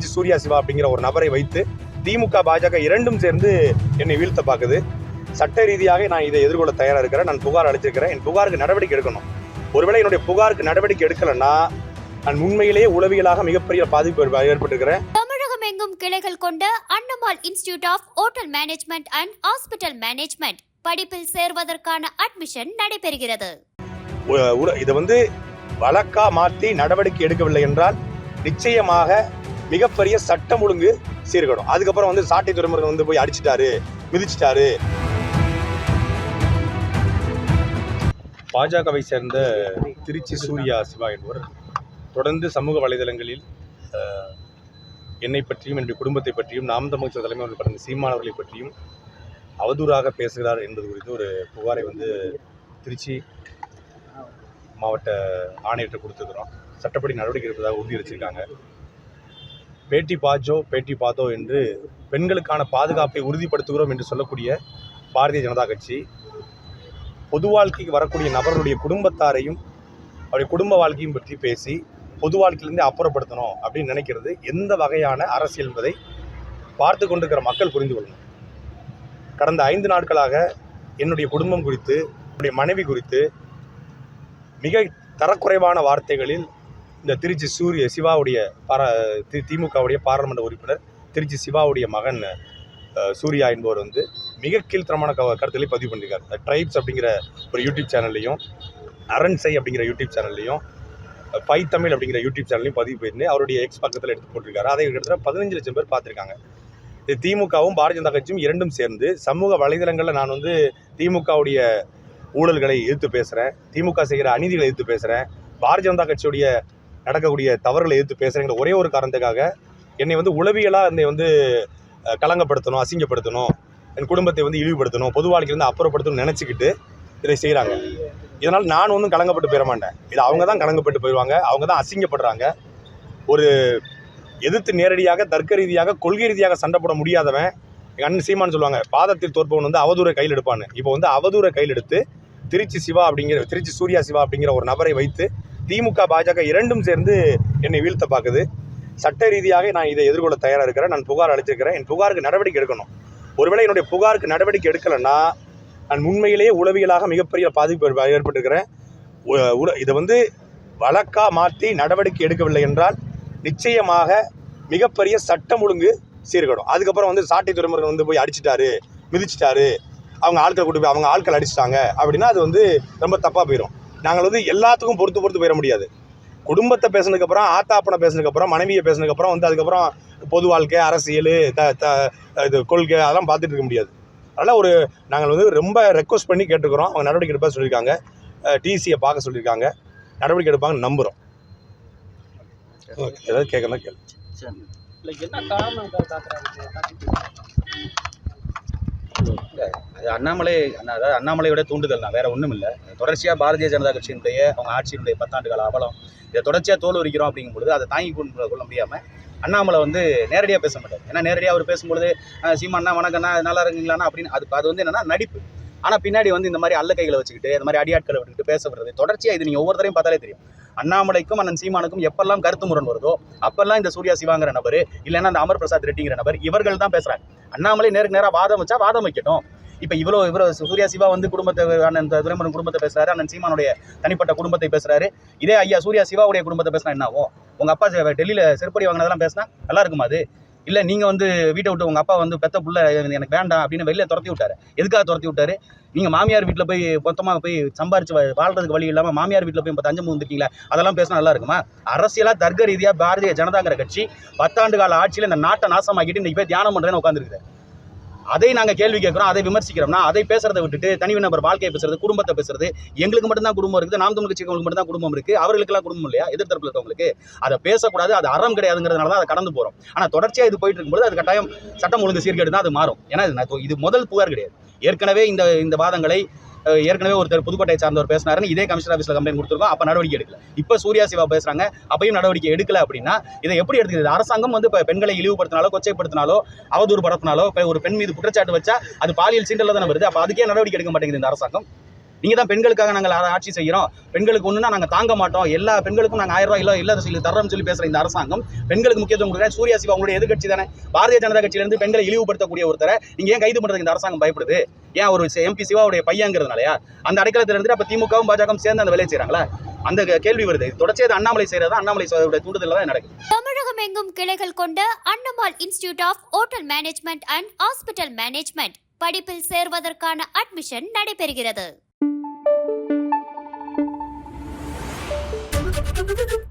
திருச்சி சூர்யா சிவா அப்படிங்கிற ஒரு நபரை வைத்து திமுக பாஜக இரண்டும் சேர்ந்து என்னை வீழ்த்த பார்க்குது. சட்ட ரீதியாக நான் இதை எதிர்கொள்ள தயாராக இருக்கிறேன். நான் புகார் அளிச்சிருக்கிறேன். என் புகாருக்கு நடவடிக்கை எடுக்கணும். ஒருவேளை என்னுடைய புகாருக்கு நடவடிக்கை எடுக்கலைன்னா நான் உண்மையிலேயே உளவியலாக மிகப்பெரிய பாதிப்பு ஏற்பட்டிருக்கிறேன். தமிழகம் எங்கும் கிளைகள் கொண்ட Annamal institute of hotel management and hospital management படிப்பில் சேர்வதற்கான அட்மிஷன் நடைபெறுகிறது. இதை வந்து வழக்கா மாற்றி நடவடிக்கை எடுக்கவில்லை என்றால் நிச்சயமாக மிகப்பெரிய சட்டம் ஒழுங்கு சீர்கடும். அதுக்கப்புறம் வந்து சாட்டை துறைமுருகன் வந்து போய் அடிச்சிட்டாரு மிதிச்சிட்டாரு. பாஜகவை சேர்ந்த திருச்சி சூர்யா சிவா என்பவர் தொடர்ந்து சமூக வலைதளங்களில் என்னை பற்றியும் என்னுடைய குடும்பத்தை பற்றியும் நாம் தமிழ் தலைமையில் பிறந்த சீமானவர்களை பற்றியும் அவதூறாக பேசுகிறார் என்பது குறித்து ஒரு புகாரை வந்து திருச்சி மாவட்ட ஆணையர்கிட்ட கொடுத்துருக்குறோம். சட்டப்படி நடவடிக்கை எடுப்பதாக உறுதியளிச்சிருக்காங்க. பேட்டி பாஜோ பேட்டி பாத்தோ என்று பெண்களுக்கான பாதுகாப்பை உறுதிப்படுத்துகிறோம் என்று சொல்லக்கூடிய பாரதிய ஜனதா கட்சி. பொது வாழ்க்கைக்கு வரக்கூடிய நபர்களுடைய குடும்பத்தாரையும் அவருடைய குடும்ப வாழ்க்கையும் பற்றி பேசி பொது வாழ்க்கையிலேருந்து அப்புறப்படுத்தணும் அப்படின்னு நினைக்கிறது. எந்த வகையான அரசியல் என்பதை பார்த்து கொண்டிருக்கிற மக்கள் புரிந்து கொள்ளணும். கடந்த ஐந்து நாட்களாக என்னுடைய குடும்பம் குறித்து என்னுடைய மனைவி குறித்து மிக தரக்குறைவான வார்த்தைகளில் இந்த திருச்சி சூரிய சிவாவுடைய பாரா தி- திமுகவுடைய பாராளுமன்ற உறுப்பினர் திருச்சி சிவாவுடைய மகன் சூர்யா என்பவர் வந்து மிக கீழ்த்தரமான க கருத்துக்களை பதிவு பண்ணியிருக்காரு ட்ரைப்ஸ் அப்படிங்கிற ஒரு யூடியூப் சேனல்லையும் அரண்சை அப்படிங்கிற யூடியூப் சேனல்லையும் பை தமிழ் அப்படிங்கிற யூடியூப் சேனல்லையும் பதிவு பண்ணி அவருடைய எக்ஸ் பக்கத்தில் எடுத்து போட்டிருக்காரு. அதை கிட்டத்தட்ட பதினஞ்சு லட்சம் பேர் பார்த்துருக்காங்க. இது திமுகவும் பாரதிய ஜனதா கட்சியும் இரண்டும் சேர்ந்து சமூக வலைதளங்களில் நான் வந்து திமுகவுடைய ஊழல்களை எதிர்த்து பேசுகிறேன் திமுக செய்கிற அநீதிகளை எதிர்த்து பேசுகிறேன் பாரதிய ஜனதா கட்சியுடைய நடக்கக்கூடிய தவறுகளை எதிர்த்து பேசுகிறேங்கிற ஒரே ஒரு காரணத்துக்காக என்னை வந்து உளவியலாக என்னை வந்து களங்கப்படுத்தணும் அசிங்கப்படுத்தணும் என் குடும்பத்தை வந்து இழிவுபடுத்தணும் பொது வாழ்க்கையிலேருந்து அப்புறப்படுத்தணும்னு நினச்சிக்கிட்டு இதை செய்கிறாங்க இதனால் நான் ஒன்றும் கலங்கப்பட்டு போயிட மாட்டேன். இது அவங்க தான் கலங்கப்பட்டு போயிடுவாங்க அவங்க தான் அசிங்கப்படுறாங்க. ஒரு எதிர்த்து நேரடியாக தர்க்க ரீதியாக கொள்கை ரீதியாக சண்டை போட முடியாதவன் எங்கள் அண்ணன் சீமான்னு சொல்லுவாங்க பாதத்தில் தோற்பவன் வந்து அவதூரை கையில் எடுப்பான்னு. இப்போ வந்து அவதூரை கையில் எடுத்து திருச்சி சிவா அப்படிங்கிற திருச்சி சூர்யா சிவா அப்படிங்கிற ஒரு நபரை வைத்து திமுக பாஜக இரண்டும் சேர்ந்து என்னை வீழ்த்த பார்க்குது. சட்ட ரீதியாக நான் இதை எதிர்கொள்ள தயாராக இருக்கிறேன். நான் புகார் அளிச்சிருக்கிறேன். என் புகாருக்கு நடவடிக்கை எடுக்கணும். ஒருவேளை என்னுடைய புகாருக்கு நடவடிக்கை எடுக்கலைன்னா நான் உண்மையிலேயே உளவியலாக மிகப்பெரிய பாதிப்பு ஏற்பட்டிருக்கிறேன். உல உட- இதை வந்து வழக்கா மாற்றி நடவடிக்கை எடுக்கவில்லை என்றால் நிச்சயமாக மிகப்பெரிய சட்டம் ஒழுங்கு சீர்கடும். அதுக்கப்புறம் வந்து சாட்டை துறைமுருகன் வந்து போய் அடிச்சிட்டாரு மிதிச்சிட்டாரு. அவங்க ஆட்கள் கூட்டி போய் அவங்க ஆட்கள் அடிச்சிட்டாங்க அப்படின்னா அது வந்து ரொம்ப தப்பாக போயிடும் நாங்கள் வந்து எல்லாத்துக்கும் பொறுத்து பொறுத்து போயிட முடியாது. குடும்பத்தை பேசினதுக்கப்புறம் ஆத்தாப்பனை பேசினதுக்கப்புறம் மனைவியை பேசினதுக்கப்புறம் வந்து அதுக்கப்புறம் பொது வாழ்க்கை அரசியல் த த இது கொள்கை அதெல்லாம் பார்த்துட்டு இருக்க முடியாது. அதனால் ஒரு நாங்கள் வந்து ரொம்ப ரெக்வஸ்ட் பண்ணி கேட்டுக்கிறோம். அவங்க நடவடிக்கை எடுப்பாக சொல்லியிருக்காங்க. டிசியை பார்க்க சொல்லியிருக்காங்க. நடவடிக்கை எடுப்பாங்கன்னு நம்புகிறோம் ஏதாவது கேட்கணும் கேள்வி இல்லை அது அண்ணாமலை அண்ணா- அதாவது அண்ணாமலையோட தூண்டுதல் தான் வேற ஒன்றும் இல்லை. தொடர்ச்சியாக பாரதிய ஜனதா கட்சியினுடைய அவங்க ஆட்சியினுடைய பத்தாண்டு கால அவலம் இதை தொடர்ச்சியாக தோல் உரிக்கிறோம் அப்படிங்கும் பொழுது அதை தாங்கி கொண்டு கொள்ள முடியாமல் அண்ணாமலை வந்து நேரடியாக பேச மாட்டார். ஏன்னா நேரடியாக அவர் பேசும்பொழுது சீமா அண்ணா வணக்கண்ணா நல்லா இருக்கீங்களாண்ணா? அப்படின்னு அது அது வந்து என்னென்னா நடிப்பு. ஆனால் பின்னாடி வந்து இந்த மாதிரி அல்ல கைகளை வச்சுக்கிட்டு இந்த மாதிரி அடியாட்களை விட்டுக்கிட்டு பேச விடுறது. தொடர்ச்சியாக இது நீங்கள் ஒவ்வொருத்தரையும் பார்த்தாலே தெரியும். அண்ணாமலைக்கும் அண்ணன் சீமானுக்கும் எப்பெல்லாம் கருத்து முரண் வருதோ அப்பெல்லாம் இந்த சூர்யா சிவாங்கிற நபர் இல்லைன்னா அந்த அமர் பிரசாத் ரெட்டிங்கிற நபர் இவர்கள் தான் பேசுகிறாங்க அண்ணாமலை நேருக்கு நேராக வாதம் வச்சா வாதம் வைக்கட்டும். இப்போ இவ்வளோ இவ்வளோ சூர்யா சிவா வந்து குடும்பத்தை அண்ணன் துரைமுருகன் குடும்பத்தை பேசுறாரு அண்ணன் சீமானுடைய தனிப்பட்ட குடும்பத்தை பேசுறாரு. இதே ஐயா சூர்யா சிவாவுடைய குடும்பத்தை பேசினா என்ன ஆகும்? அப்பா டெல்லியில் செருப்படி வாங்கினதெல்லாம் பேசினா நல்லா இருக்குமா அது? இல்லை நீங்கள் வந்து வீட்டை விட்டு உங்கள் அப்பா வந்து பெத்த புள்ள எனக்கு வேண்டாம் அப்படின்னு வெளியே துரத்தி விட்டாரு. எதுக்காக துரத்தி விட்டாரு? நீங்கள் மாமியார் வீட்டில் போய் மொத்தமாக போய் சம்பாரிச்சு வா- வாழ்றதுக்கு வழி இல்லாமல் மாமியார் வீட்டில் போய் இப்போ தஞ்சம் வந்துருக்கீங்களா அதெல்லாம் பேசினா நல்லா இருக்குமா? அரசியலாக தர்க்க ரீதியாக பாரதிய ஜனதாங்கிற கட்சி பத்தாண்டு கால ஆட்சியில் இந்த நாட்டை நாசமாக்கிட்டு இன்றைக்கி போய் தியானம் பண்ணுறேன்னு உட்காந்துருக்குது அதை நாங்கள் கேள்வி கேட்குறோம் அதை விமர்சிக்கிறோம்னா அதை பேசுறதை விட்டுட்டு தனி நபர் வாழ்க்கையை பேசுறது குடும்பத்தை பேசுறது எங்களுக்கு மட்டும்தான் குடும்பம் இருக்குது நாம் தமிழ் கட்சிகளுக்கு மட்டும் தான் குடும்பம் இருக்குது அவர்களுக்கெல்லாம் குடும்பம் இல்லையா? எதிர்த்தரப்புல இருக்கவங்களுக்கு. அதை பேசக்கூடாது அது அறம் கிடையாதுங்கிறதுனால தான் அதை கடந்து போகிறோம் ஆனால் தொடர்ச்சியாக இது போயிட்டு இருக்கும்போது அது கட்டாயம் சட்டம் ஒழுங்கு சீர்கேடு தான் அது மாறும். ஏன்னா இது முதல் புகார் கிடையாது. ஏற்கனவே இந்த இந்த வாதங்களை ஏற்கனவே ஒருத்தர் புதுக்கோட்டை சார்ந்தவர் பேசினாருன்னு இதே கமிஷனர் ஆஃபீஸில் கம்ப்ளைண்ட் கொடுத்துருக்கோம். அப்போ நடவடிக்கை எடுக்கல. இப்போ சூர்யா சிவா பேசுகிறாங்க அப்பையும் நடவடிக்கை எடுக்கல அப்படின்னா இதை எப்படி எடுத்துக்கிறது அரசாங்கம் வந்து இப்போ பெண்களை இழிவுபடுத்தினாலோ கொச்சைப்படுத்தினாலோ அவதூறு பரப்பினாலோ இப்போ ஒரு பெண் மீது குற்றச்சாட்டு வச்சா அது பாலியல் சீண்டல தானே வருது. அப்போ அதுக்கே நடவடிக்கை எடுக்க மாட்டேங்குது இந்த அரசாங்கம். நீங்கள் தான் பெண்களுக்காக நாங்கள் அதை ஆட்சி செய்கிறோம். பெண்களுக்கு ஒன்றுனா நாங்கள் தாங்க மாட்டோம். எல்லா பெண்களுக்கும் நாங்கள் ஆயிரம் ரூபாய் இல்லை இல்லை சொல்லி தர்றோம்னு சொல்லி பேசுகிற இந்த அரசாங்கம் பெண்களுக்கு முக்கியத்துவம் கொடுக்குற சூர்யா சிவா உங்களுடைய எதிர்க்கட்சி தானே? பாரதிய ஜனதா கட்சியிலேருந்து பெண்களை இழிவுபடுத்தக்கூடிய ஒருத்தரை நீங்கள் ஏன் கைது பண்ணுறது இந்த அரசாங்கம் பயப்படுது? ஏன் ஒரு எம்பி சிவாவுடைய பையங்கிறதுனாலயா? அந்த அடைக்கலத்தில் இருந்துட்டு அப்போ திமுகவும் பாஜகவும் சேர்ந்து அந்த வேலையை செய்கிறாங்களா அந்த கேள்வி வருது. தொடர்ச்சியாக அண்ணாமலை செய்யறதா அண்ணாமலை தூண்டுதல் தான் நடக்குது. தமிழகம் எங்கும் கிளைகள் கொண்ட அண்ணமால் institute of hotel management and hospital management படிப்பில் சேர்வதற்கான அட்மிஷன் நடைபெறுகிறது. Thank you.